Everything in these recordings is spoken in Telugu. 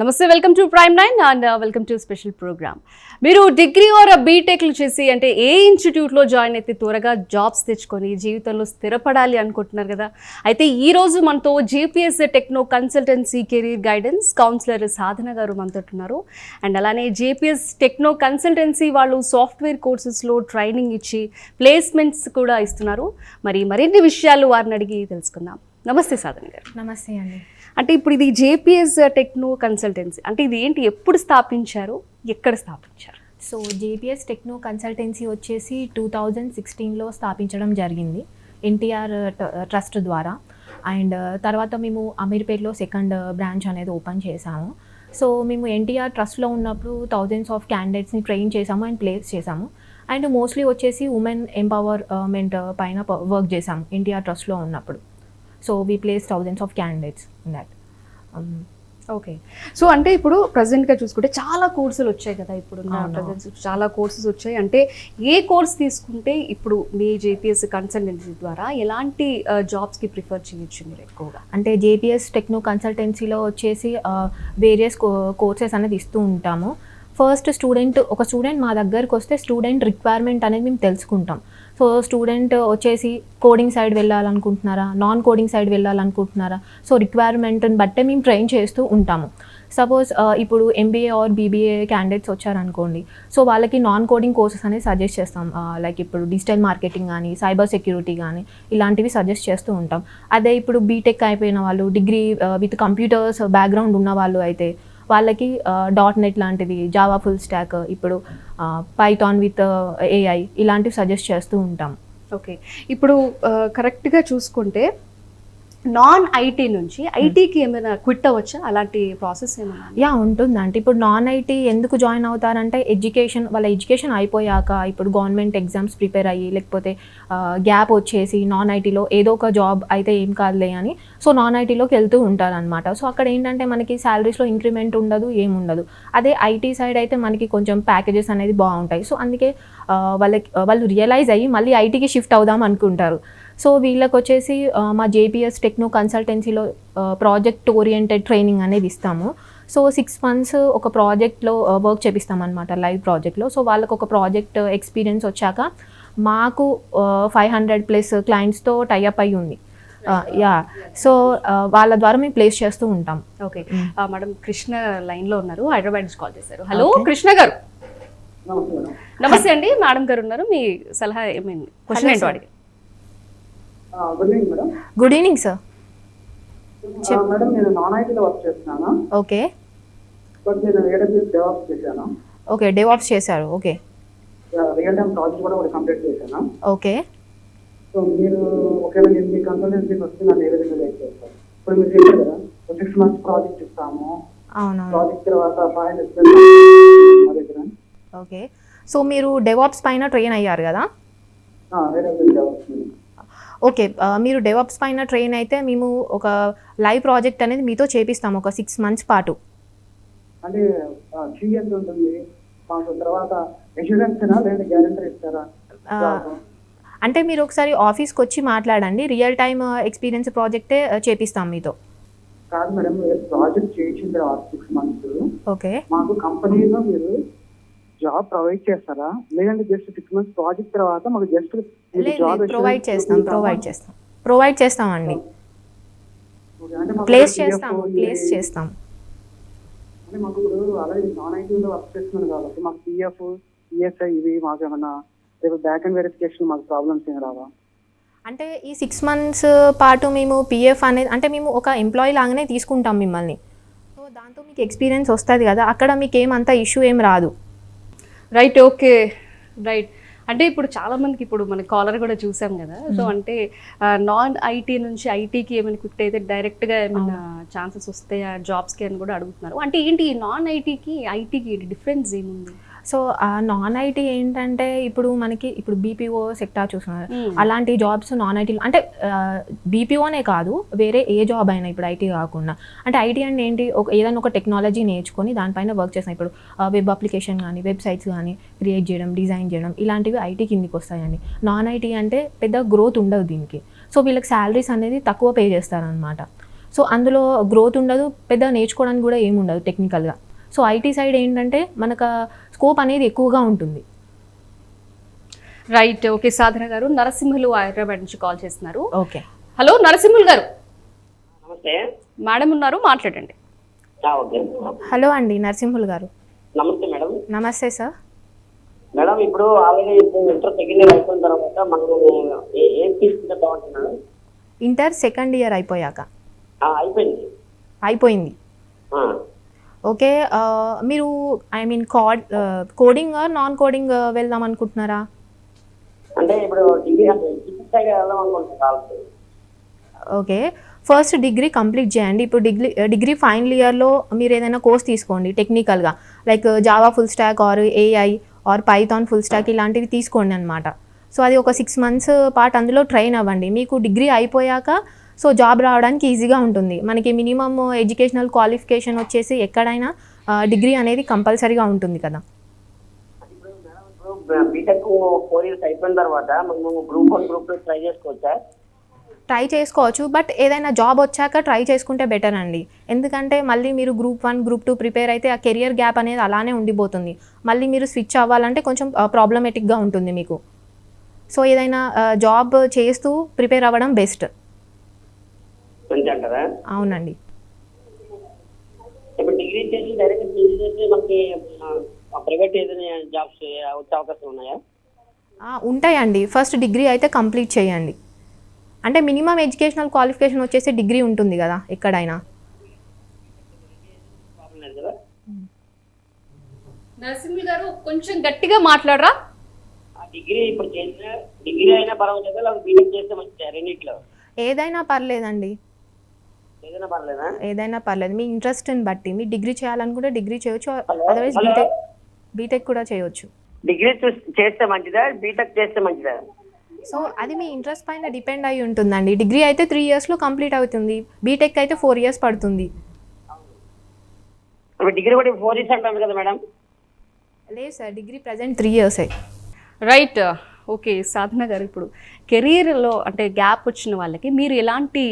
నమస్తే welcome to Prime nine and uh, welcome to special programme. మీరు డిగ్రీ ఆర్ బీటెక్లు చేసి అంటే ఏ ఇన్స్టిట్యూట్లో జాయిన్ అయితే త్వరగా జాబ్స్ తెచ్చుకొని జీవితంలో స్థిరపడాలి అనుకుంటున్నారు కదా? అయితే ఈరోజు మనతో GPS Techno consultancy career guidance counsellor Sadhana garu మనతో ఉన్నారు. అండ్ అలానే జేపీఎస్ టెక్నో కన్సల్టెన్సీ వాళ్ళు సాఫ్ట్వేర్ కోర్సెస్లో ట్రైనింగ్ ఇచ్చి ప్లేస్మెంట్స్ కూడా ఇస్తున్నారు. మరి మరిన్ని విషయాలు వారిని అడిగి తెలుసుకుందాం. నమస్తే సాధన గారు. నమస్తే అండి. అంటే ఇప్పుడు ఇది జేపీఎస్ టెక్నో కన్సల్టెన్సీ. అంటే ఇది ఏంటి? ఎప్పుడు స్థాపించారు? ఎక్కడ స్థాపించారు? సో జేపీఎస్ టెక్నో కన్సల్టెన్సీ వచ్చేసి టూ థౌజండ్ సిక్స్టీన్లో స్థాపించడం జరిగింది ఎన్టీఆర్ ట్రస్ట్ ద్వారా. అండ్ uh, తర్వాత మేము అమీర్పేట్లో సెకండ్ uh, బ్రాంచ్ అనేది ఓపెన్ చేసాము సో మేము ఎన్టీఆర్ ట్రస్ట్లో ఉన్నప్పుడు థౌజండ్స్ ఆఫ్ క్యాండిడేట్స్ని ట్రైన్ చేసాము అండ్ ప్లేస్ చేసాము అండ్ మోస్ట్లీ వచ్చేసి ఉమెన్ ఎంపవర్మెంట్ uh, పైన వర్క్ చేసాము ఎన్టీఆర్ ట్రస్ట్లో ఉన్నప్పుడు. So we place thousands of candidates in that okay. So అంటే ఇప్పుడు ప్రజెంట్గా చూసుకుంటే చాలా కోర్సులు వచ్చాయి కదా ఇప్పుడు. ప్రజెంట్ చాలా కోర్సెస్ వచ్చాయి. అంటే ఏ కోర్స్ తీసుకుంటే ఇప్పుడు మీ జేపీఎస్ కన్సల్టెన్సీ ద్వారా ఎలాంటి జాబ్స్కి ప్రిఫర్ చేయొచ్చు మీరు ఎక్కువగా? అంటే జేపీఎస్ టెక్నో కన్సల్టెన్సీలో వచ్చేసి వేరియస్ కోర్సెస్ అనేది ఇస్తూ ఉంటాము. ఫస్ట్ స్టూడెంట్ ఒక స్టూడెంట్ మా దగ్గరకు వస్తే స్టూడెంట్ రిక్వైర్మెంట్ అనేది మేము తెలుసుకుంటాం. సో స్టూడెంట్ uh, వచ్చేసి కోడింగ్ సైడ్ వెళ్ళాలనుకుంటున్నారా? నాన్ కోడింగ్ సైడ్ వెళ్ళాలనుకుంటున్నారా? సో రిక్వైర్మెంట్ని బట్టే మేము ట్రైన్ చేస్తూ ఉంటాము. సపోజ్ uh, ఇప్పుడు ఎంబీఏ ఆర్ బీబీఏ క్యాండిడేట్స్ వచ్చారనుకోండి. సో వాళ్ళకి నాన్ కోడింగ్ కోర్సెస్ అనేది సజెస్ట్ చేస్తాం. Uh, లైక్ ఇప్పుడు డిజిటల్ మార్కెటింగ్ కానీ సైబర్ సెక్యూరిటీ కానీ ఇలాంటివి సజెస్ట్ చేస్తూ ఉంటాం. అదే ఇప్పుడు బీటెక్ అయిపోయిన వాళ్ళు డిగ్రీ విత్ కంప్యూటర్స్ బ్యాక్గ్రౌండ్ ఉన్న వాళ్ళు అయితే వాళ్ళకి డాట్ నెట్ లాంటిది జావా ఫుల్ స్టాక్ ఇప్పుడు పైథాన్ విత్ ఏఐ ఇలాంటివి సజెస్ట్ చేస్తూ ఉంటాం. ఓకే. ఇప్పుడు కరెక్ట్గా చూసుకుంటే నాన్ ఐటీ నుంచి ఐటీకి ఏమైనా క్విట్ అవ్వచ్చా? అలాంటి ప్రాసెస్ ఏమైనా? యా ఉంటుందంటే ఇప్పుడు నాన్ ఐటీ ఎందుకు జాయిన్ అవుతారంటే ఎడ్యుకేషన్ వాళ్ళ ఎడ్యుకేషన్ అయిపోయాక ఇప్పుడు గవర్నమెంట్ ఎగ్జామ్స్ ప్రిపేర్ అయ్యి లేకపోతే గ్యాప్ వచ్చేసి నాన్ ఐటీలో ఏదో ఒక జాబ్ అయితే ఏం కాదులే అని సో నాన్ ఐటీలోకి వెళ్తూ ఉంటారనమాట సో అక్కడ ఏంటంటే మనకి శాలరీస్లో ఇంక్రిమెంట్ ఉండదు ఏముండదు అదే ఐటీ సైడ్ అయితే మనకి కొంచెం ప్యాకేజెస్ అనేది బాగుంటాయి. సో అందుకే వాళ్ళకి వాళ్ళు రియలైజ్ అయ్యి మళ్ళీ ఐటీకి షిఫ్ట్ అవుదాం అనుకుంటారు. సో వీళ్ళకి వచ్చేసి మా జేపీఎస్ టెక్నో కన్సల్టెన్సీలో ప్రాజెక్ట్ ఓరియంటెడ్ ట్రైనింగ్ అనేది ఇస్తాము. సో సిక్స్ మంత్స్ ఒక ప్రాజెక్ట్లో వర్క్ చేపిస్తాం అనమాట లైవ్ ప్రాజెక్ట్లో. సో వాళ్ళకి ఒక ప్రాజెక్ట్ ఎక్స్పీరియన్స్ వచ్చాక మాకు ఫైవ్ హండ్రెడ్ ప్లస్ క్లయింట్స్తో టైఅప్ అయి ఉంది. యా. సో వాళ్ళ ద్వారా మేము ప్లేస్ చేస్తూ ఉంటాం. ఓకే. మేడం కృష్ణ లైన్లో ఉన్నారు. హైదరాబాద్ నుంచి కాల్ చేశారు. హలో. కృష్ణ గారు. నమస్తే అండి. మేడం గారు ఉన్నారు. మీ సలహా ఏమైంది క్వశ్చన్ Hello, ఏంటో. అడిగి good evening madam good evening sir madam నేను నాన్ ఐటీలో వర్క్ చేస్తున్నాను. ఓకే బట్ నేను ఏడబ్ల్యూఎస్ డెవలప్ చేశాను. ఓకే డెవాప్స్ చేశారు. ఓకే రియల్ టైం ప్రాజెక్ట్ కూడా ఒకటి కంప్లీట్ చేశాను. ఓకే సో మీరు ఒకవేళ నేను మీ కన్సల్టెన్సీకి వస్తే నన్ను ఏ విధంగా చేస్తారు? ఇప్పుడు మీరు చెప్పారు కదా సిక్స్ మంత్స్ ప్రాజెక్ట్ ఇస్తాము. ప్రాజెక్ట్ తర్వాత ఫైవ్ మా దగ్గర. ఓకే సో మీరు డెవాప్స్ పైన ట్రైన్ అయ్యారు కదా? ఓకే మీరు డెవాప్స్ పైన ట్రైన్ అయితే మేము ఒక లైవ్ ప్రాజెక్ట్ అనేది మీతో చేపిస్తాం ఒక సిక్స్ మంత్స్ పాటు. అంటే ఫీ ఎంత ఉంటుంది. మాకు తర్వాత ఇన్సూరెన్స్ లేదా గ్యారెంటీ ఇస్తారా? ఆ, అంటే మీరు ఒకసారి ఆఫీస్కి వచ్చి మాట్లాడండి. రియల్ టైమ్ ఎక్స్పీరియన్స్ ప్రాజెక్టే చేపిస్తాం మీతో. కాదు మేడం ప్రాజెక్ట్ చేయించిన తర్వాత సిక్స్ మంత్స్ ఓకే. మాకు కంపెనీలో మీరు జాబ్ ప్రొవైడ్ చేస్తారా? లేదంటే జస్ట్ సిక్స్ మంత్స్ ప్రాజెక్ట్ తర్వాత మాకు జస్ట్ లేదు ప్రొవైడ్ చేస్తాం ప్రొవైడ్ చేస్తాం. ప్రొవైడ్ అంటే మాకు ప్లేస్ చేస్తాం ప్లేస్ చేస్తాం. అంటే మాకు ఇప్పుడు అలాగే నాన్ ఐటీలో వర్క్ చేస్తున్నాను కాబట్టి మాకు పిఎఫ్ ఈఎస్ఐ ఇవి మాకు ఏమన్నా రేపు బ్యాక్ అండ్ వెరిఫికేషన్ మాకు ప్రాబ్లమ్స్ ఏం రావా? అంటే ఈ సిక్స్ మంత్స్ పాటు మేము పిఎఫ్ అనేది అంటే మేము ఒక ఎంప్లాయీ లాగానే తీసుకుంటాం మిమ్మల్ని. సో దాంతో మీకు ఎక్స్పీరియన్స్ వస్తుంది కదా అక్కడ మీకు ఏమంత ఇష్యూ ఏం రాదు. రైట్ ఓకే రైట్ అంటే ఇప్పుడు చాలా మందికి ఇప్పుడు మన కాలర్ కూడా చూసాం కదా. సో అంటే నాన్ ఐటీ నుంచి ఐటీకి ఏమైనా క్విక్ అయితే డైరెక్ట్గా ఏమైనా ఛాన్సెస్ వస్తాయా? జాబ్స్కి అని కూడా అడుగుతున్నారు. అంటే ఏంటి నాన్ ఐటీకి ఐటీకి డిఫరెన్స్ ఏముంది? సో నాన్ ఐటీ ఏంటంటే ఇప్పుడు మనకి ఇప్పుడు బీపీఓ సెక్టార్ చూస్తున్నారు. Hmm. అలాంటి జాబ్స్ నాన్ ఐటీలో అంటే బీపీఓనే కాదు వేరే ఏ జాబ్ అయినా ఇప్పుడు ఐటీ కాకుండా. అంటే ఐటీ అంటే ఏంటి? ఒక ఏదైనా ఒక టెక్నాలజీ నేర్చుకొని దానిపైన వర్క్ చేస్తాం ఇప్పుడు వెబ్ అప్లికేషన్ కానీ వెబ్సైట్స్ కానీ క్రియేట్ చేయడం డిజైన్ చేయడం ఇలాంటివి ఐటీ కిందికి వస్తాయండి. నాన్ ఐటీ అంటే పెద్ద గ్రోత్ ఉండదు దీనికి. సో వీళ్ళకి శాలరీస్ అనేది తక్కువ పే చేస్తారనమాట సో అందులో గ్రోత్ ఉండదు పెద్ద నేర్చుకోవడానికి కూడా ఏమి ఉండదు టెక్నికల్గా సో ఐటీ సైడ్ ఏంటంటే మనకు స్కోప్ అనేది ఎక్కువగా ఉంటుంది. రైట్ ఓకే సాధన గారు నరసింహులు హైదరాబాద్ నుంచి కాల్ చేస్తున్నారు. ఓకే. హలో నరసింహులు గారు. నమస్తే. మేడం ఉన్నారు మాట్లాడండి. ఆ, ఓకే. హలో అండి నరసింహుల్ గారు. నమస్తే మేడం. నమస్తే సార్. మేడం ఇప్పుడు ఆల్రెడీ ఇంటర్ సెకండ్ ఇయర్ అయిపోయిన తర్వాత మనము ఏ- తీసుకుంటే ఇంటర్ సెకండ్ ఇయర్ అయిపోయాక. ఆ, అయిపోయింది. అయిపోయింది. ఓకే మీరు I mean code coding non coding వెళ్దాం అనుకుంటున్నారా? అంటే ఇప్పుడు degree okay first degree complete చేయండి. ఇప్పుడు డిగ్రీ డిగ్రీ ఫైనల్ ఇయర్లో మీరు ఏదైనా కోర్స్ తీసుకోండి టెక్నికల్గా. Like Java full stack or AI or Python full stack ఇలాంటివి తీసుకోండి అనమాట సో అది ఒక సిక్స్ మంత్స్ పాటు అందులో ట్రైన్ అవ్వండి. మీకు డిగ్రీ అయిపోయాక సో జాబ్ రావడానికి ఈజీగా ఉంటుంది. మనకి మినిమమ్ ఎడ్యుకేషనల్ క్వాలిఫికేషన్ వచ్చేసి ఎక్కడైనా డిగ్రీ అనేది కంపల్సరీగా ఉంటుంది కదా. బీటెక్ ఫోర్ ఇయర్స్ అయిపోయిన తర్వాత group one group two try చేసుకోవచ్చా? ట్రై చేసుకోవచ్చు బట్ ఏదైనా జాబ్ వచ్చాక ట్రై చేసుకుంటే బెటర్ అండి. ఎందుకంటే మళ్ళీ మీరు group one group two prepare అయితే ఆ కెరియర్ గ్యాప్ అనేది అలానే ఉండిపోతుంది. మళ్ళీ మీరు స్విచ్ అవ్వాలంటే కొంచెం ప్రాబ్లమేటిక్గా ఉంటుంది మీకు. సో ఏదైనా జాబ్ చేస్తూ ప్రిపేర్ అవ్వడం బెస్ట్. అంటారా అవునండి. ఇప్పుడు డిగ్రీ చేసి డైరెక్ట్ పీజీ చేసి మనకి ప్రైవేట్ ఏదైనా జాబ్స్ వచ్చే అవకాశం ఉన్నాయా? ఆ, ఉంటాయండి. ఫస్ట్ డిగ్రీ అయితే కంప్లీట్ చేయండి. అంటే మినిమం ఎడ్యుకేషనల్ క్వాలిఫికేషన్ వచ్చేసి డిగ్రీ ఉంటుంది కదా ఎక్కడైనా. ప్రాబ్లం లేదు కదా నరసింహులు గారు కొంచెం గట్టిగా మాట్లాడరా? డిగ్రీ ఇప్పుడు చేసిన డిగ్రీ అయినా పర్వాలేదు లేదా బీటెక్ చేస్తే మంచిదా రెండిట్లో. ఏదైనా పర్లేదండి. ఏదైనా పర్లేదా? మీ ఇంట్రెస్ట్ని బట్టి. మీ డిగ్రీ చేయాలనుకుంటే డిగ్రీ చేయొచ్చు. అదర్వైజ్. బీటెక్ బీటెక్ కూడా చేయొచ్చు. డిగ్రీ చూస్- చేస్తే మంచిదా? బీటెక్ చేస్తే మంచిదా? సో అది మీ ఇంట్రెస్ట్ పైన డిపెండ్ అయి ఉంటుందండి. డిగ్రీ అయితే త్రీ ఇయర్స్లో కంప్లీట్ అవుతుంది. బీటెక్ అయితే ఫోర్ ఇయర్స్ పడుతుంది. డిగ్రీ కూడా ఫోర్ ఇయర్స్ అంటాను కదా మేడం. లేదు సార్ డిగ్రీ ప్రజెంట్ త్రీ ఇయర్సే రైట్ ఓకే సాధన గారు ఇప్పుడు కెరీర్లో అంటే గ్యాప్ వచ్చిన వాళ్ళకి మీరు ఎలాంటి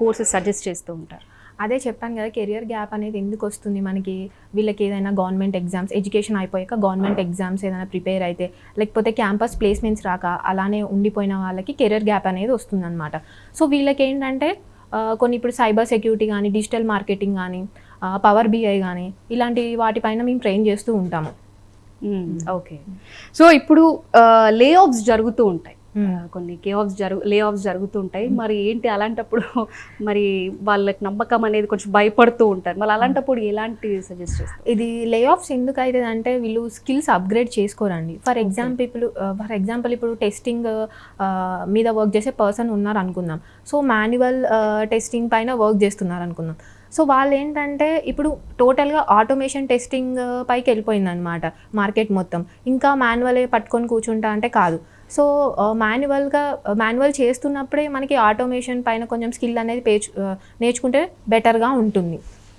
కోర్సెస్ సజెస్ట్ చేస్తూ ఉంటారు? అదే చెప్పాను కదా కెరియర్ గ్యాప్ అనేది ఎందుకు వస్తుంది మనకి? వీళ్ళకి ఏదైనా గవర్నమెంట్ ఎగ్జామ్స్ ఎడ్యుకేషన్ అయిపోయాక గవర్నమెంట్ ఎగ్జామ్స్ ఏదైనా ప్రిపేర్ అయితే లేకపోతే క్యాంపస్ ప్లేస్మెంట్స్ రాక అలానే ఉండిపోయిన వాళ్ళకి కెరియర్ గ్యాప్ అనేది వస్తుందన్నమాట. సో వీళ్ళకి ఏంటంటే కొన్ని ఇప్పుడు సైబర్ సెక్యూరిటీ కానీ డిజిటల్ మార్కెటింగ్ కానీ పవర్ బిఐ కానీ ఇలాంటి వాటిపైన మేము ట్రైన్ చేస్తూ ఉంటాము. ఓకే సో ఇప్పుడు లే ఆఫ్స్ జరుగుతూ ఉంటాయి. Hmm. ఆ, కొన్ని కే ఆఫ్స్ జరుగు లే ఆఫ్స్ జరుగుతూ ఉంటాయి. మరి ఏంటి అలాంటప్పుడు? మరి వాళ్ళకి నమ్మకం అనేది కొంచెం భయపడుతూ ఉంటారు. మరి అలాంటప్పుడు ఎలాంటి సజెస్ట్ చేస్తారు? ఇది లే ఆఫ్స్ ఎందుకు అవుతుంది అంటే వీళ్ళు స్కిల్స్ అప్గ్రేడ్ చేసుకోరండి. ఫర్ ఎగ్జాంపుల్ ఇప్పుడు ఫర్ ఎగ్జాంపుల్ ఇప్పుడు టెస్టింగ్ మీద వర్క్ చేసే పర్సన్ ఉన్నారు అనుకుందాం సో మాన్యువల్ టెస్టింగ్ పైన వర్క్ చేస్తున్నారు అనుకుందాం సో వాళ్ళు ఏంటంటే ఇప్పుడు టోటల్గా ఆటోమేషన్ టెస్టింగ్ పైకి వెళ్ళిపోయింది అనమాట మార్కెట్ మొత్తం. ఇంకా మాన్యువలే పట్టుకొని కూర్చుంటా అంటే కాదు. సో మాన్యువల్గా మాన్యువల్ చేస్తున్నప్పుడే మనకి ఆటోమేషన్ పైన కొంచెం స్కిల్ అనేది పేర్చు నేర్చుకుంటే బెటర్గా ఉంటుంది.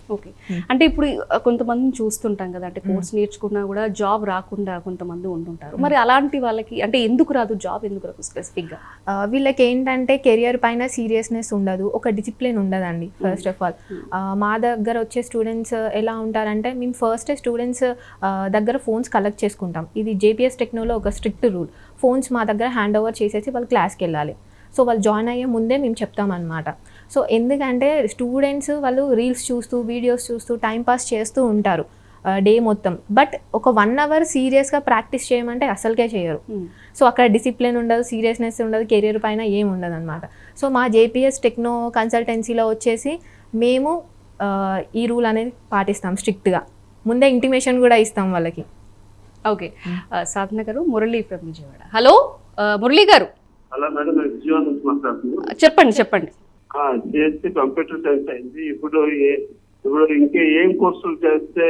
ఓకే. అంటే ఇప్పుడు ఆ, కొంతమందిని చూస్తుంటాం కదా అంటే కోర్స్ నేర్చుకున్నా కూడా జాబ్ రాకుండా కొంతమంది ఉంటుంటారు మరి అలాంటి వాళ్ళకి అంటే ఎందుకు రాదు జాబ్ ఎందుకు రాదు స్పెసిఫిక్గా? వీళ్ళకి ఏంటంటే కెరియర్ పైన సీరియస్నెస్ ఉండదు ఒక డిసిప్లిన్ ఉండదండి ఫస్ట్ ఆఫ్ ఆల్. మా దగ్గర వచ్చే స్టూడెంట్స్ ఎలా ఉంటారంటే మేము ఫస్ట్ స్టూడెంట్స్ దగ్గర ఫోన్స్ కలెక్ట్ చేసుకుంటాం. ఇది జేపీఎస్ టెక్నోలో ఒక స్ట్రిక్ట్ రూల్. ఫోన్స్ మా దగ్గర హ్యాండ్ ఓవర్ చేసేసి వాళ్ళు క్లాస్కి వెళ్ళాలి. సో వాళ్ళు జాయిన్ అయ్యే ముందే మేము చెప్తామన్నమాట. సో ఎందుకంటే స్టూడెంట్స్ వాళ్ళు రీల్స్ చూస్తూ వీడియోస్ చూస్తూ టైం పాస్ చేస్తూ ఉంటారు డే మొత్తం. బట్ ఒక వన్ అవర్ సీరియస్గా ప్రాక్టీస్ చేయమంటే అసలుకే చేయరు. సో అక్కడ డిసిప్లిన్ ఉండదు సీరియస్నెస్ ఉండదు కెరీర్ పైన ఏం ఉండదు అనమాట సో మా జేపీఎస్ టెక్నో కన్సల్టెన్సీలో వచ్చేసి మేము ఈ రూల్ అనేది పాటిస్తాం స్ట్రిక్ట్గా ముందే ఇంటిమేషన్ కూడా ఇస్తాం వాళ్ళకి. Okay Sadhana garu Murali from Vijayawada hello Murali garu. Hello madam చెప్పండి చెప్పండి. చేస్తే కంప్యూటర్ సైన్స్ అయింది. ఇప్పుడు ఇప్పుడు ఇంకా ఏం కోర్సులు చేస్తే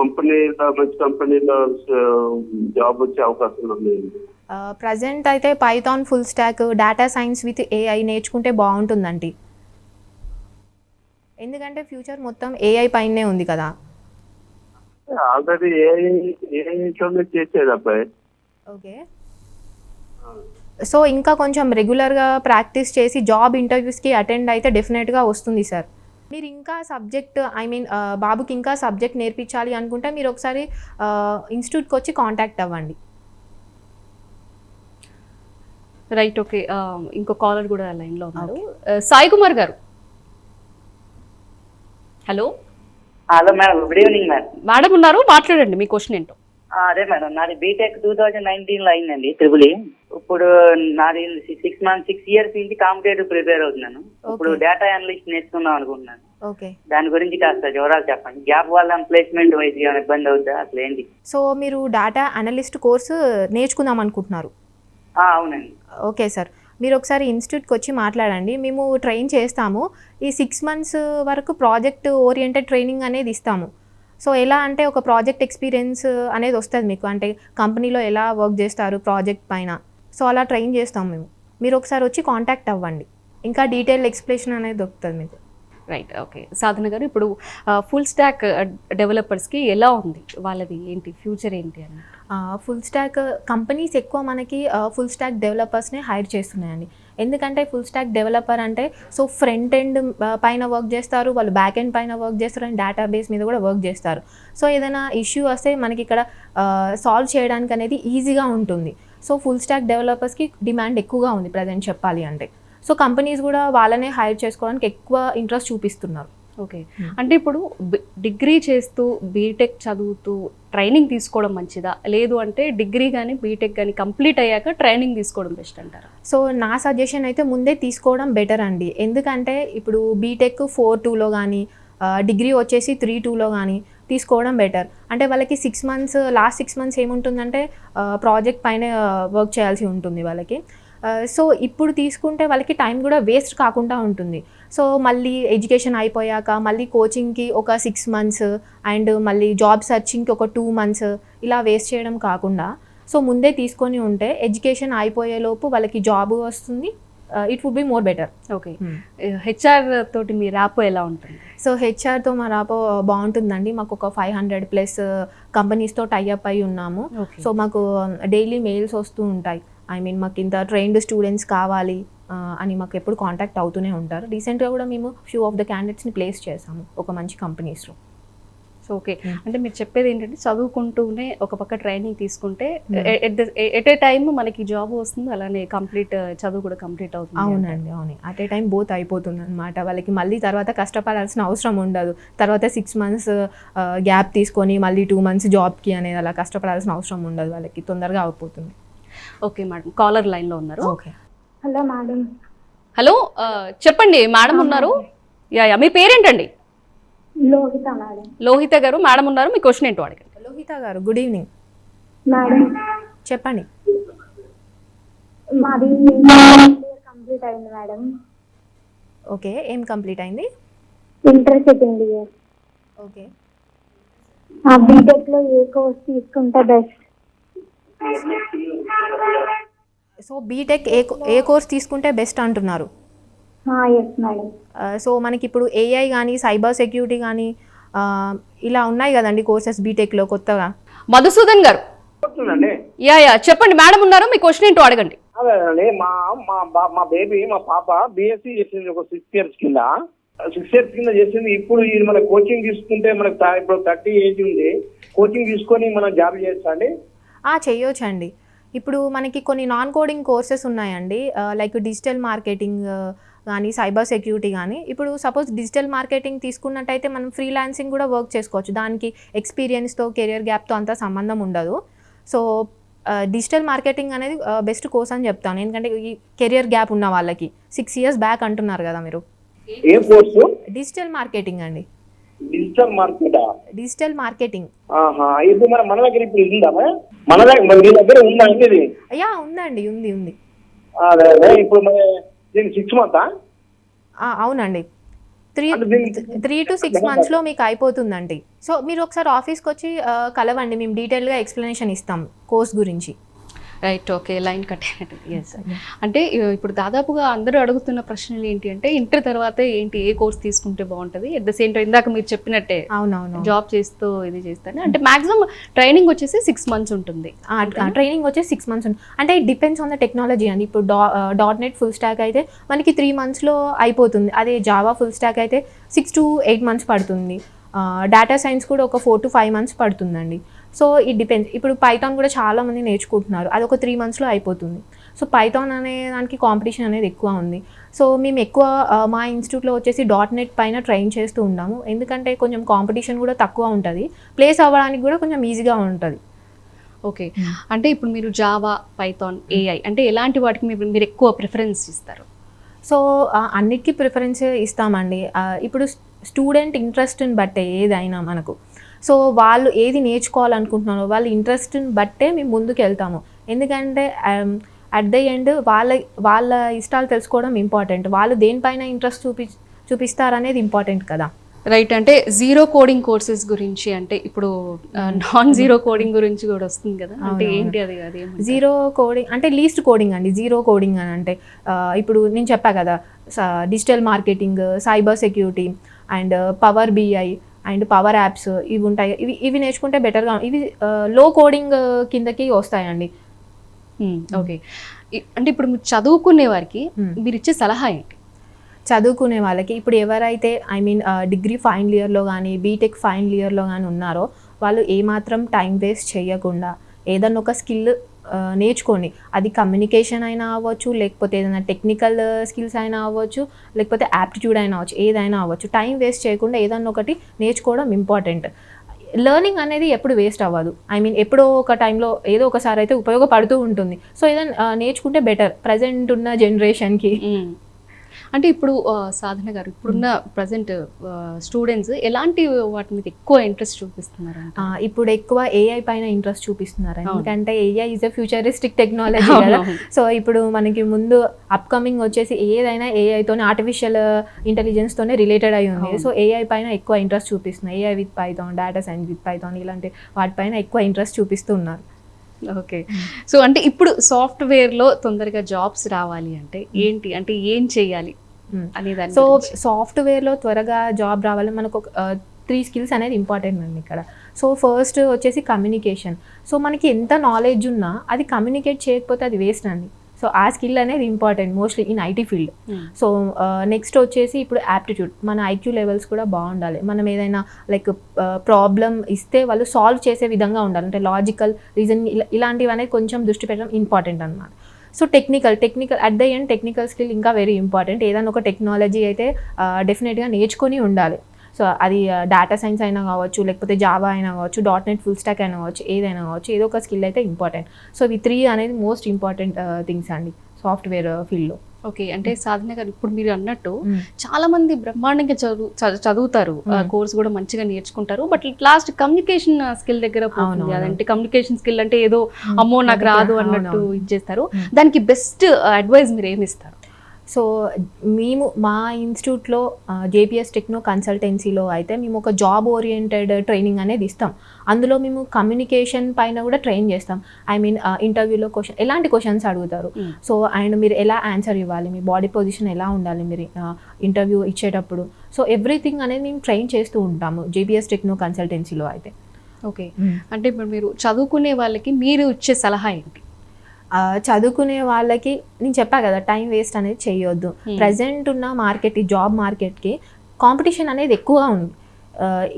కంపెనీలో మంచి కంపెనీలో జాబ్ వచ్చే అవకాశం ఉన్నాయి? ప్రజెంట్ అయితే Python full stack data science with AI నేర్చుకుంటే బాగుంటుందండి. ఎందుకంటే ఫ్యూచర్ మొత్తం ఏఐ పైనే ఉంది కదా. ఆల్రెడీ ఏ ఏ ఇంట్లోనే చేసేది అబ్బాయి. ఓకే. సో ఇంకా కొంచెం రెగ్యులర్గా ప్రాక్టీస్ చేసి జాబ్ ఇంటర్వ్యూస్కి అటెండ్ అయితే డెఫినెట్గా వస్తుంది సార్ మీరు ఇంకా సబ్జెక్ట్ ఐ మీన్ బాబుకి ఇంకా సబ్జెక్ట్ నేర్పించాలి అనుకుంటే మీరు ఒకసారి ఇన్స్టిట్యూట్కి వచ్చి కాంటాక్ట్ అవ్వండి. రైట్ ఓకే ఇంకో కాలర్ కూడా లైన్లో ఉన్నారు ఆ, Sai Kumar garu. Hello hello madam good evening madam madam ఉన్నారు? మాట్లాడండి మీ క్వశ్చన్ ఏంటో. అదే మేడం నాది బీటెక్ టూ థౌజండ్ నైన్టీన్లో అయిందండి త్రిబుల్. ఇప్పుడు నాది సిక్స్ మంత్స్ సిక్స్ ఇయర్స్ నుంచి కాంపిటేటివ్ ప్రిపేర్ అవుతున్నాను. ఇప్పుడు. డేటా అనలిస్ట్ నేర్చుకుందాం అనుకుంటున్నాను. ఓకే దాని గురించి కాస్త వివరాలు చెప్పండి. గ్యాప్ వల్ల ప్లేస్మెంట్ వైజ్ ఇబ్బంది అవుతుందా అసలు ఏంటి? సో మీరు డేటా అనలిస్ట్ కోర్సు నేర్చుకుందాం అనుకుంటున్నారు? అవునండి. ఓకే సార్ మీరు ఒకసారి ఇన్స్టిట్యూట్కి వచ్చి మాట్లాడండి. మేము ట్రైన్ చేస్తాము. ఈ సిక్స్ మంత్స్ వరకు ప్రాజెక్ట్ ఓరియంటెడ్ ట్రైనింగ్ అనేది ఇస్తాము. సో ఎలా అంటే ఒక ప్రాజెక్ట్ ఎక్స్పీరియన్స్ అనేది వస్తుంది మీకు. అంటే కంపెనీలో ఎలా వర్క్ చేస్తారు ప్రాజెక్ట్ పైన? సో అలా ట్రైన్ చేస్తాం మేము. మీరు ఒకసారి వచ్చి కాంటాక్ట్ అవ్వండి. ఇంకా డీటెయిల్ ఎక్స్ప్లెనేషన్ అనేది దొరుకుతుంది మీకు. Right okay. సాధన గారు ఇప్పుడు ఫుల్ స్టాక్ డెవలపర్స్కి ఎలా ఉంది? వాళ్ళది ఏంటి? ఫ్యూచర్ ఏంటి అని. ఫుల్ స్టాక్ కంపెనీస్ ఎక్కువ మనకి ఫుల్ స్టాక్ డెవలపర్స్ని హైర్ చేస్తున్నాయండి. ఎందుకంటే ఫుల్ స్టాక్ డెవలపర్ అంటే సో ఫ్రంట్ ఎండ్ పైన వర్క్ చేస్తారు వాళ్ళు బ్యాక్ ఎండ్ పైన వర్క్ చేస్తారు అండ్ డేటాబేస్ మీద కూడా వర్క్ చేస్తారు. సో ఏదైనా ఇష్యూ వస్తే మనకి ఇక్కడ సాల్వ్ చేయడానికి అనేది ఈజీగా ఉంటుంది. సో ఫుల్ స్టాక్ డెవలపర్స్కి డిమాండ్ ఎక్కువగా ఉంది ప్రజెంట్ చెప్పాలి అంటే. సో కంపెనీస్ కూడా వాళ్ళనే హైర్ చేసుకోవడానికి ఎక్కువ ఇంట్రెస్ట్ చూపిస్తున్నారు. ఓకే. అంటే ఇప్పుడు డిగ్రీ చేస్తూ బీటెక్ చదువుతూ ట్రైనింగ్ తీసుకోవడం మంచిదా? లేదు అంటే డిగ్రీ కానీ బీటెక్ కానీ కంప్లీట్ అయ్యాక ట్రైనింగ్ తీసుకోవడం బెస్ట్ అంటారా? సో నా సజెషన్ అయితే ముందే తీసుకోవడం బెటర్ అండి. ఎందుకంటే ఇప్పుడు బీటెక్ ఫోర్ టూలో కానీ డిగ్రీ వచ్చేసి త్రీ టూలో కానీ తీసుకోవడం బెటర్ అంటే వాళ్ళకి six months last six months ఏముంటుందంటే ప్రాజెక్ట్ పైన వర్క్ చేయాల్సి ఉంటుంది వాళ్ళకి. సో ఇప్పుడు తీసుకుంటే వాళ్ళకి టైం కూడా వేస్ట్ కాకుండా ఉంటుంది. సో మళ్ళీ ఎడ్యుకేషన్ అయిపోయాక మళ్ళీ కోచింగ్కి ఒక సిక్స్ మంత్స్ అండ్ మళ్ళీ జాబ్ సర్చింగ్కి ఒక టూ మంత్స్ ఇలా వేస్ట్ చేయడం కాకుండా సో ముందే తీసుకొని ఉంటే ఎడ్యుకేషన్ అయిపోయేలోపు వాళ్ళకి జాబ్ వస్తుంది. It would be more better okay HR తోటి మీ ర్యాప్ ఎలా ఉంటుంది? సో హెచ్ఆర్తో మా రాపో బాగుంటుందండి. మాకు ఒక ఫైవ్ హండ్రెడ్ ప్లస్ కంపెనీస్తో టైఅప్ అయి ఉన్నాము. సో మాకు డైలీ మెయిల్స్ వస్తూ ఉంటాయి. ఐ మీన్ మాకు ఇంత ట్రైన్డ్ స్టూడెంట్స్ కావాలి ఆ, అని మాకు ఎప్పుడు కాంటాక్ట్ అవుతూనే ఉంటారు. రీసెంట్గా కూడా మేము ఫ్యూ ఆఫ్ ద క్యాండిడేట్స్ని ప్లేస్ చేసాము ఒక మంచి కంపెనీస్లో సో ఓకే అంటే మీరు చెప్పేది ఏంటంటే చదువుకుంటూనే ఒక పక్క ట్రైనింగ్ తీసుకుంటే Hmm. ఎట్ ఏ టైం మనకి జాబ్ వస్తుంది అలానే కంప్లీట్ చదువు కూడా కంప్లీట్ అవుతుంది అవునండి అవును. అట్ ఏ టైం బోత్ అయిపోతుంది అనమాట వాళ్ళకి మళ్ళీ తర్వాత కష్టపడాల్సిన అవసరం ఉండదు. తర్వాత సిక్స్ మంత్స్ గ్యాప్ తీసుకొని మళ్ళీ టూ మంత్స్ జాబ్కి అనేది అలా కష్టపడాల్సిన అవసరం ఉండదు వాళ్ళకి. తొందరగా అయిపోతుంది. ఓకే మేడం కాలర్ లైన్లో ఉన్నారు. ఓకే హలో మేడం హలో చెప్పండి మేడం ఉన్నారు? యా యా మీ పేరేంటండి? లోహిత మేడం. లోహిత గారు మేడం ఉన్నారు మీ క్వశ్చన్ ఏంటో అడగండి లోహిత గారు గుడ్ ఈవినింగ్ మేడం. చెప్పండి. మాది కంప్లీట్ అయింది మేడం. ఓకే ఏం కంప్లీట్ అయింది? Inter second year. ఓకే. ఆ బీటెక్లో ఏ కోర్స్ తీసుకుంటే బెస్ట్ సో బీటెక్ ఏ ఏ కోర్స్ తీసుకుంటే బెస్ట్ అంటున్నారు? సో మనకి ఇప్పుడు ఏఐ కానీ సైబర్ సెక్యూరిటీ కానీ ఇలా ఉన్నాయి కదండి కోర్సెస్ బీటెక్లో కొత్తగా? మధుసూదన్ గారు. యా యా చెప్పండి మేడం ఉన్నారు? మీ క్వశ్చన్ ఏంటో అడగండి. అదేనండి మా మా మా బేబీ మా పాప బీఎస్సీ చేసింది ఒక సిక్స్ ఇయర్స్ కింద. సిక్స్ ఇయర్స్ కింద చేసింది ఇప్పుడు ఈ మన కోచింగ్ తీసుకుంటే మనకు ఇప్పుడు థర్టీ ఏజ్ ఉంది. కోచింగ్ తీసుకొని మనం జాబ్ చేయొచ్చా అండి? ఆ, చెయ్యొచ్చండి ఇప్పుడు మనకి కొన్ని నాన్ కోడింగ్ కోర్సెస్ ఉన్నాయండి లైక్ డిజిటల్ మార్కెటింగ్ కానీ సైబర్ సెక్యూరిటీ కానీ ఇప్పుడు సపోజ్ డిజిటల్ మార్కెటింగ్ తీసుకున్నట్టయితే మనం ఫ్రీలాన్సింగ్ కూడా వర్క్ చేసుకోవచ్చు. దానికి ఎక్స్పీరియన్స్తో కెరియర్ గ్యాప్తో అంత సంబంధం ఉండదు. సో డిజిటల్ మార్కెటింగ్ అనేది బెస్ట్ కోర్స్ అని చెప్తాను. ఎందుకంటే ఈ కెరియర్ గ్యాప్ ఉన్న వాళ్ళకి. సిక్స్ ఇయర్స్ బ్యాక్ అంటున్నారు కదా మీరు. ఏ కోర్సు? డిజిటల్ మార్కెటింగ్ అండి. డిజిటల్ మార్కెటా? Digital marketing. ఆహా ఇప్పుడు మన మన దగ్గర ఇప్పుడు ఇది ఉందా? మన దగ్గర మీ దగ్గర ఉందా అండి ఇది? యా ఉందండి ఉంది ఉంది. అదే అదే ఇప్పుడు మన దీనికి సిక్స్ మంతా ఆ, అవునండి. త్రీ త్రీ టు సిక్స్ మంత్స్లో మీకు అయిపోతుందండి. సో మీరు ఒకసారి ఆఫీస్కి వచ్చి కలవండి. మేము డీటెయిల్గా ఎక్స్ప్లెనేషన్ ఇస్తాం కోర్స్ గురించి. రైట్ ఓకే లైన్ కట్ అయినట్టు ఎస్ అంటే ఇప్పుడు దాదాపుగా అందరూ అడుగుతున్న ప్రశ్నలు ఏంటి అంటే ఇంటర్ తర్వాత ఏంటి ఏ కోర్స్ తీసుకుంటే బాగుంటుంది? అట్ ద సేమ్ టైం ఇందాక మీరు చెప్పినట్టే అవునవును. జాబ్ చేస్తూ ఇది చేస్తాను. అంటే మాక్సిమం ట్రైనింగ్ వచ్చేసి సిక్స్ మంత్స్ ఉంటుంది. ట్రైనింగ్ వచ్చేసి సిక్స్ మంత్స్ ఉంటుంది అంటే it depends on the technology అండి. ఇప్పుడు డా డాట్ నెట్ ఫుల్ స్టాక్ అయితే మనకి త్రీ మంత్స్లో అయిపోతుంది. అదే జావా ఫుల్ స్టాక్ అయితే సిక్స్ టు ఎయిట్ మంత్స్ పడుతుంది. డేటా సైన్స్ కూడా ఒక ఫోర్ టు ఫైవ్ మంత్స్ పడుతుందండి. సో ఇట్ డిపెండ్స్ ఇప్పుడు పైథాన్ కూడా చాలామంది నేర్చుకుంటున్నారు. అది ఒక త్రీ మంత్స్లో అయిపోతుంది. సో పైథాన్ అనే దానికి కాంపిటీషన్ అనేది ఎక్కువ ఉంది. సో మేము ఎక్కువ మా ఇన్స్టిట్యూట్లో వచ్చేసి. డాట్ నెట్ పైన ట్రైన్ చేస్తూ ఉన్నాము. ఎందుకంటే కొంచెం కాంపిటీషన్ కూడా తక్కువ ఉంటుంది. ప్లేస్ అవ్వడానికి కూడా కొంచెం ఈజీగా ఉంటుంది. ఓకే అంటే ఇప్పుడు మీరు జావా పైథాన్ ఏఐ అంటే ఎలాంటి వాటికి మీరు మీరు ఎక్కువ ప్రిఫరెన్స్ ఇస్తారు? సో అన్నిటికీ ప్రిఫరెన్స్ ఇస్తామండి. ఇప్పుడు స్టూడెంట్ ఇంట్రెస్ట్ని బట్టే ఏదైనా మనకు. సో వాళ్ళు ఏది నేర్చుకోవాలనుకుంటున్నారో వాళ్ళ ఇంట్రెస్ట్ని బట్టే మేము ముందుకు వెళ్తాము ఎందుకంటే అట్ ద ఎండ్ వాళ్ళ వాళ్ళ ఇష్టాలు తెలుసుకోవడం ఇంపార్టెంట్. వాళ్ళు దేనిపైన ఇంట్రెస్ట్ చూపి చూపిస్తారనేది ఇంపార్టెంట్ కదా. రైట్ అంటే జీరో కోడింగ్ కోర్సెస్ గురించి అంటే ఇప్పుడు నాన్ జీరో కోడింగ్ గురించి కూడా వస్తుంది కదా? అంటే. ఏంటి అది? జీరో కోడింగ్ అంటే లీస్ట్ కోడింగ్ అండి జీరో కోడింగ్ అని అంటే ఇప్పుడు నేను చెప్పా కదా digital marketing cyber security and Power BI and Power Apps ఇవి ఉంటాయి. ఇవి ఇవి నేర్చుకుంటే బెటర్గా ఇవి లో కోడింగ్ కిందకి వస్తాయండి. ఓకే ఇ- అంటే ఇప్పుడు మీరు చదువుకునే వారికి మ్మ్. మీరు ఇచ్చే సలహా ఏంటి? చదువుకునే వాళ్ళకి ఇప్పుడు ఎవరైతే I mean uh, degree final ఇయర్లో కానీ బీటెక్ ఫైనల్ ఇయర్లో కానీ ఉన్నారో వాళ్ళు ఏమాత్రం టైం వేస్ట్ చేయకుండా ఏదన్నా ఒక స్కిల్ uh, నేర్చుకోండి. అది కమ్యూనికేషన్ అయినా అవ్వచ్చు లేకపోతే ఏదైనా టెక్నికల్ uh, స్కిల్స్ అయినా అవ్వచ్చు లేకపోతే యాప్టిట్యూడ్ అయినా అవ్వచ్చు ఏదైనా అవ్వచ్చు. టైం వేస్ట్ చేయకుండా ఏదన్నా ఒకటి నేర్చుకోవడం ఇంపార్టెంట్. లెర్నింగ్ అనేది ఎప్పుడు వేస్ట్ అవ్వదు. ఐ మీన్ ఎప్పుడో ఒక టైంలో ఏదో ఒకసారి అయితే ఉపయోగపడుతూ ఉంటుంది. సో ఏదైనా నేర్చుకుంటే బెటర్. ప్రజెంట్ ఉన్న జనరేషన్కి. అంటే ఇప్పుడు సాధన గారు ఇప్పుడున్న ప్రజెంట్ స్టూడెంట్స్ ఎలాంటి వాటి మీద ఎక్కువ ఇంట్రెస్ట్ చూపిస్తున్నారు ఇప్పుడు ఎక్కువ ఏఐ పైన ఇంట్రెస్ట్ చూపిస్తున్నారు. ఎందుకంటే AI is a futuristic technology కదా. సో ఇప్పుడు మనకి ముందు అప్కమింగ్ వచ్చేసి ఏదైనా ఏఐతోనే ఆర్టిఫిషియల్ ఇంటెలిజెన్స్ తోనే రిలేటెడ్ అయి ఉంది. సో ఏఐ పైన ఎక్కువ ఇంట్రెస్ట్ చూపిస్తున్నారు. AI with Python data science with Python ఇలాంటి వాటిపైన ఎక్కువ ఇంట్రెస్ట్ చూపిస్తున్నారు. ఓకే. సో అంటే ఇప్పుడు సాఫ్ట్వేర్లో తొందరగా జాబ్స్ రావాలి అంటే ఏంటి? అంటే ఏం చేయాలి? సో గురించి. సాఫ్ట్వేర్లో త్వరగా జాబ్ రావాలి మనకు ఒక త్రీ స్కిల్స్ అనేది ఇంపార్టెంట్ అండి ఇక్కడ. సో ఫస్ట్ వచ్చేసి కమ్యూనికేషన్ సో మనకి ఎంత నాలెడ్జ్ ఉన్నా అది కమ్యూనికేట్ చేయకపోతే అది వేస్ట్ అండి. సో ఆ స్కిల్ అనేది important mostly in IT field Hmm. So next వచ్చేసి ఇప్పుడు యాప్టిట్యూడ్ మన ఐక్యూ లెవెల్స్ కూడా బాగుండాలి. మనం ఏదైనా లైక్ ప్రాబ్లం ఇస్తే వాళ్ళు సాల్వ్ చేసే విధంగా ఉండాలి. అంటే లాజికల్ రీజన్ ఇలాంటివి అనేది కొంచెం దృష్టి పెట్టడం ఇంపార్టెంట్ అనమాట so technical technical at the end technical skill ఇంకా వెరీ ఇంపార్టెంట్ ఏదైనా ఒక టెక్నాలజీ అయితే డెఫినెట్గా నేర్చుకొని ఉండాలి. సో అది డేటా సైన్స్ అయినా కావచ్చు లేకపోతే జావా అయినా కావచ్చు డాట్ నెట్ ఫుల్ స్టాక్ అయినా కావచ్చు ఏదైనా కావచ్చు ఏదో ఒక స్కిల్ అయితే ఇంపార్టెంట్ సో ఇవి త్రీ అనేది మోస్ట్ ఇంపార్టెంట్ థింగ్స్ అండి సాఫ్ట్వేర్ ఫీల్డ్లో uh, ఓకే అంటే సాధన గారు ఇప్పుడు మీరు అన్నట్టు చాలా మంది బ్రహ్మాండంగా చదువు చదువుతారు. కోర్స్ కూడా మంచిగా నేర్చుకుంటారు బట్ లాస్ట్ కమ్యూనికేషన్ స్కిల్ దగ్గర పోతుంది. అదంటే కమ్యూనికేషన్ స్కిల్ అంటే ఏదో అమ్మో నాకు రాదు. అన్నట్టు ఇచ్చేస్తారు. దానికి బెస్ట్ అడ్వైస్ మీరు ఏమి ఇస్తారు సో మేము మా ఇన్స్టిట్యూట్లో జేపీఎస్ టెక్నో కన్సల్టెన్సీలో అయితే మేము ఒక జాబ్ ఓరియంటెడ్ ట్రైనింగ్ అనేది ఇస్తాం. అందులో మేము కమ్యూనికేషన్ పైన కూడా ట్రైన్ చేస్తాం. ఐ మీన్ ఇంటర్వ్యూలో క్వశ్చన్ ఎలాంటి క్వశ్చన్స్ అడుగుతారు. Hmm. సో అండ్ మీరు ఎలా ఆన్సర్ ఇవ్వాలి? మీ బాడీ పొజిషన్ ఎలా ఉండాలి? మీరు ఇంటర్వ్యూ ఇచ్చేటప్పుడు. సో ఎవ్రీథింగ్ అనేది మేము ట్రైన్ చేస్తూ ఉంటాము జేపీఎస్ టెక్నో కన్సల్టెన్సీలో అయితే. ఓకే. అంటే ఇప్పుడు మీరు చదువుకునే వాళ్ళకి మీరు ఇచ్చే సలహా ఏంటి? చదువుకునే వాళ్ళకి నేను చెప్పా కదా టైం వేస్ట్ అనేది చేయొద్దు. Hmm. ప్రజెంట్ ఉన్న మార్కెట్ ఈ జాబ్ మార్కెట్కి కాంపిటీషన్ అనేది ఎక్కువగా ఉంది.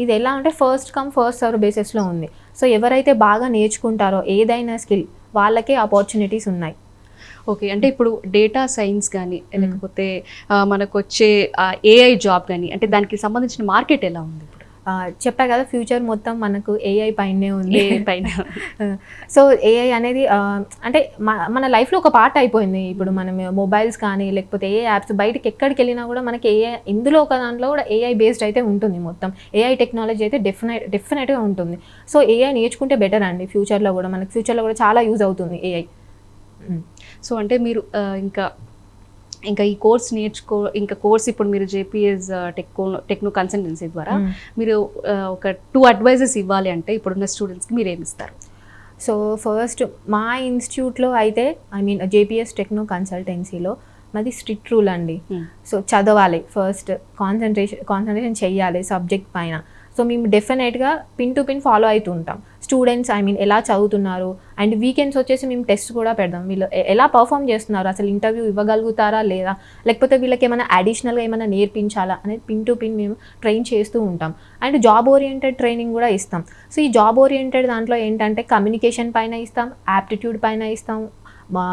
ఇది ఎలా అంటే ఫస్ట్ కమ్ ఫస్ట్ సర్వ్ బేసిస్లో ఉంది. సో ఎవరైతే బాగా నేర్చుకుంటారో ఏదైనా స్కిల్ వాళ్ళకే ఆపర్చునిటీస్ ఉన్నాయి. ఓకే అంటే ఇప్పుడు డేటా సైన్స్ కానీ లేకపోతే మనకు వచ్చే ఏఐ జాబ్ కానీ అంటే దానికి సంబంధించిన మార్కెట్ ఎలా ఉంది? చెప్పా కదా ఫ్యూచర్ మొత్తం మనకు ఏఐ పైనే ఉంది. పైన సో ఏఐ అనేది అంటే మన లైఫ్లో ఒక పార్ట్ అయిపోయింది. ఇప్పుడు మనం మొబైల్స్ కానీ లేకపోతే ఏ యాప్స్ బయటకి ఎక్కడికి వెళ్ళినా కూడా మనకి ఏఐ ఇందులో ఒక దాంట్లో కూడా ఏఐ బేస్డ్ అయితే ఉంటుంది మొత్తం. ఏఐ టెక్నాలజీ అయితే డెఫినెట్ డెఫినెట్గా ఉంటుంది. సో ఏఐ నేర్చుకుంటే బెటర్ అండి. ఫ్యూచర్లో కూడా మనకి ఫ్యూచర్లో కూడా చాలా యూజ్ అవుతుంది ఏఐ సో అంటే మీరు ఇంకా ఇంకా ఈ కోర్స్ నేర్చుకో ఇంకా కోర్స్ ఇప్పుడు మీరు జేపీఎస్ టెక్నో టెక్నో కన్సల్టెన్సీ ద్వారా. మీరు ఒక టూ అడ్వైజెస్ ఇవ్వాలి అంటే ఇప్పుడున్న స్టూడెంట్స్కి మీరు ఏమి ఇస్తారు సో ఫస్ట్ మా ఇన్స్టిట్యూట్లో అయితే ఐ మీన్ జేపీఎస్ టెక్నో కన్సల్టెన్సీలో మాది స్ట్రిక్ట్ రూల్ అండి. సో చదవాలి ఫస్ట్ కాన్సన్ట్రేషన్ కాన్సన్ట్రేషన్ చెయ్యాలి సబ్జెక్ట్ పైన సో మేము డెఫినెట్గా పిన్ టు పిన్ ఫాలో అవుతూ ఉంటాం స్టూడెంట్స్ ఐ మీన్ ఎలా చదువుతున్నారు? అండ్ వీకెండ్స్ వచ్చేసి మేము టెస్ట్ కూడా పెడదాం. వీళ్ళు ఎలా పర్ఫామ్ చేస్తున్నారు? అసలు ఇంటర్వ్యూ ఇవ్వగలుగుతారా లేదా? లేకపోతే వీళ్ళకి ఏమైనా అడిషనల్గా ఏమైనా నేర్పించాలా? అనేది పిన్ టు పిన్ మేము ట్రైన్ చేస్తూ ఉంటాం. అండ్ జాబ్ ఓరియంటెడ్ ట్రైనింగ్ కూడా ఇస్తాం. సో ఈ జాబ్ ఓరియంటెడ్ దాంట్లో ఏంటంటే కమ్యూనికేషన్ పైన ఇస్తాం యాప్టిట్యూడ్ పైన ఇస్తాం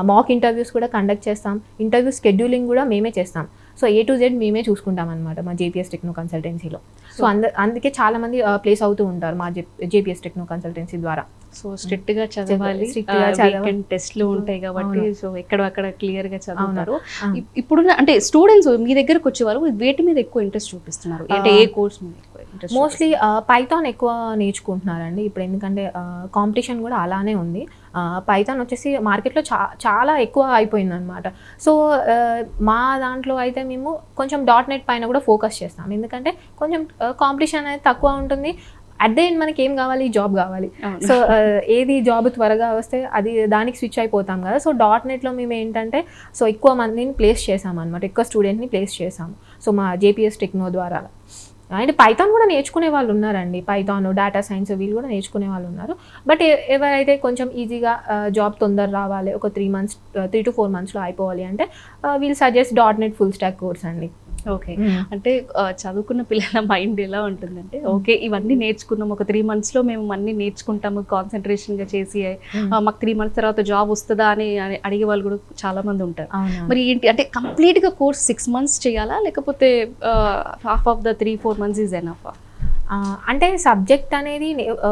మాక్ ఇంటర్వ్యూస్ కూడా కండక్ట్ చేస్తాం ఇంటర్వ్యూ స్కెడ్యూలింగ్ కూడా మేమే చేస్తాం. సో ఏ టు జెడ్ మేమే చూసుకుంటాం అనమాట మా జేపీఎస్ టెక్నో కన్సల్టెన్సీలో సో అంద అందుకే చాలా మంది ప్లేస్ అవుతూ ఉంటారు మా జేపీఎస్ టెక్నో కన్సల్టెన్సీ ద్వారా. సో స్ట్రిక్ట్గా చదవాలి. టెస్ట్లు ఉంటాయి కాబట్టి. సో ఎక్కడ అక్కడ క్లియర్గా చదువుతారు. అవును. ఇప్- ఇప్పుడున్న అంటే స్టూడెంట్స్ మీ దగ్గరకు వచ్చేవారు వేటి మీద ఎక్కువ ఇంట్రెస్ట్ చూపిస్తున్నారు. అంటే ఏ కోర్స్ మీద మోస్ట్లీ పైథాన్ ఎక్కువ నేర్చుకుంటున్నారండి. ఇప్పుడు ఎందుకంటే కాంపిటీషన్ కూడా అలానే ఉంది. పైథాన్ వచ్చేసి మార్కెట్లో చా చాలా ఎక్కువ అయిపోయింది అనమాట సో మా దాంట్లో అయితే మేము కొంచెం డాట్ నెట్ పైన కూడా ఫోకస్ చేస్తాం. ఎందుకంటే కొంచెం కాంపిటీషన్ అనేది తక్కువ ఉంటుంది. అట్ ద ఎండ్ మనకి ఏం కావాలి? జాబ్ కావాలి. సో ఏది జాబ్ త్వరగా వస్తే అది దానికి స్విచ్ అయిపోతాం కదా. సో డాట్ నెట్లో మేము ఏంటంటే సో ఎక్కువ మందిని ప్లేస్ చేసాం అనమాట ఎక్కువ స్టూడెంట్ని ప్లేస్ చేసాము. సో మా జేపీఎస్ టెక్నో ద్వారా. అండ్ పైథాన్ కూడా నేర్చుకునే వాళ్ళు ఉన్నారండి. పైథాన్ డేటా సైన్స్ వీళ్ళు కూడా నేర్చుకునే వాళ్ళు ఉన్నారు. బట్ ఎవరైతే కొంచెం ఈజీగా జాబ్ తొందర రావాలి ఒక three months three to four మంత్స్లో అయిపోవాలి అంటే వీళ్ళు suggest dot net full stack course అండి. ఓకే. అంటే చదువుకున్న పిల్లల మైండ్ ఎలా ఉంటుందంటే ఓకే ఇవన్నీ నేర్చుకున్నాం. ఒక త్రీ మంత్స్లో మేము అన్ని నేర్చుకుంటాము కాన్సన్ట్రేషన్గా చేసి మాకు త్రీ మంత్స్ తర్వాత జాబ్ వస్తుందా అని అడిగే వాళ్ళు కూడా చాలా మంది ఉంటారు. మరి ఏంటి అంటే కంప్లీట్గా కోర్స్ సిక్స్ మంత్స్ చేయాలా? లేకపోతే half of the three four months is enough? అంటే సబ్జెక్ట్ అనేది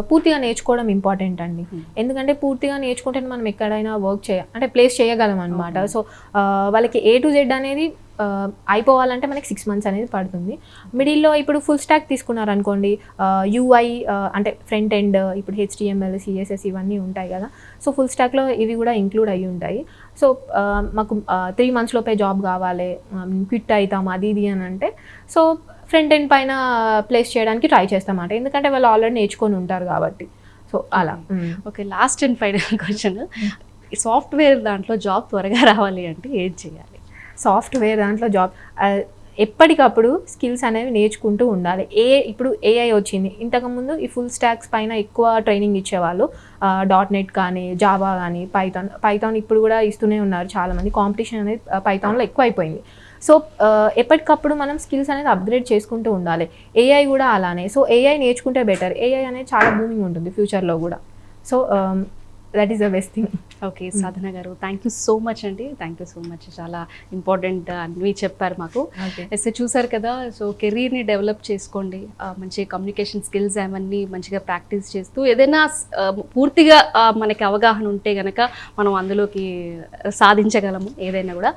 పూర్తిగా నేర్చుకోవడం ఇంపార్టెంట్ అండి. ఎందుకంటే పూర్తిగా నేర్చుకుంటే మనం ఎక్కడైనా వర్క్ చేయ అంటే ప్లేస్ చేయగలం అనమాట సో వాళ్ళకి ఏ టు జెడ్ అనేది అయిపోవాలంటే మనకి సిక్స్ మంత్స్ అనేది పడుతుంది. మిడిల్లో ఇప్పుడు ఫుల్ స్టాక్ తీసుకున్నారు అనుకోండి యూఐ అంటే ఫ్రంట్ ఎండ్ ఇప్పుడు హెచ్డిఎంఎల్ సిఎస్ఎస్ ఇవన్నీ ఉంటాయి కదా. సో ఫుల్ స్టాక్లో ఇవి కూడా ఇంక్లూడ్ అయ్యి ఉంటాయి. సో మాకు త్రీ మంత్స్ లోపే జాబ్ కావాలి క్విట్ అవుతాం అది ఇది అని అంటే సో ఫ్రంట్ ఎండ్ పైన ప్లేస్ చేయడానికి ట్రై చేస్తామంట. ఎందుకంటే వాళ్ళు ఆల్రెడీ నేర్చుకొని ఉంటారు కాబట్టి. సో అలా. Okay. Last and final question software దాంట్లో జాబ్ త్వరగా రావాలి అంటే ఏం చేయాలి? సాఫ్ట్వేర్ దాంట్లో జాబ్ ఎప్పటికప్పుడు స్కిల్స్ అనేవి నేర్చుకుంటూ ఉండాలి. ఏ ఇప్పుడు ఏఐ వచ్చింది. ఇంతకుముందు ఈ ఫుల్ స్టాక్స్ పైన ఎక్కువ ట్రైనింగ్ ఇచ్చేవాళ్ళు డాట్ నెట్ కానీ జావా కానీ పైథాన్ పైథాన్ ఇప్పుడు కూడా ఇస్తూనే ఉన్నారు చాలామంది. కాంపిటీషన్ అనేది పైథాన్లో ఎక్కువ అయిపోయింది సో ఎప్పటికప్పుడు మనం స్కిల్స్ అనేది అప్గ్రేడ్ చేసుకుంటూ ఉండాలి. ఏఐ కూడా అలానే. సో ఏఐ నేర్చుకుంటే బెటర్. ఏఐ అనేది చాలా బూమింగ్ ఉంటుంది ఫ్యూచర్లో కూడా. So that is the best thing okay Sadhana గారు థ్యాంక్ యూ సో మచ్ అండి. థ్యాంక్ యూ సో మచ్ చాలా ఇంపార్టెంట్ అన్నీ చెప్పారు మాకు. ఎస్ చూసారు కదా సో కెరీర్ని డెవలప్ చేసుకోండి. మంచి కమ్యూనికేషన్ స్కిల్స్ అవన్నీ మంచిగా ప్రాక్టీస్ చేస్తూ ఏదైనా పూర్తిగా మనకి అవగాహన ఉంటే గనక మనం అందులోకి సాధించగలము ఏదైనా కూడా.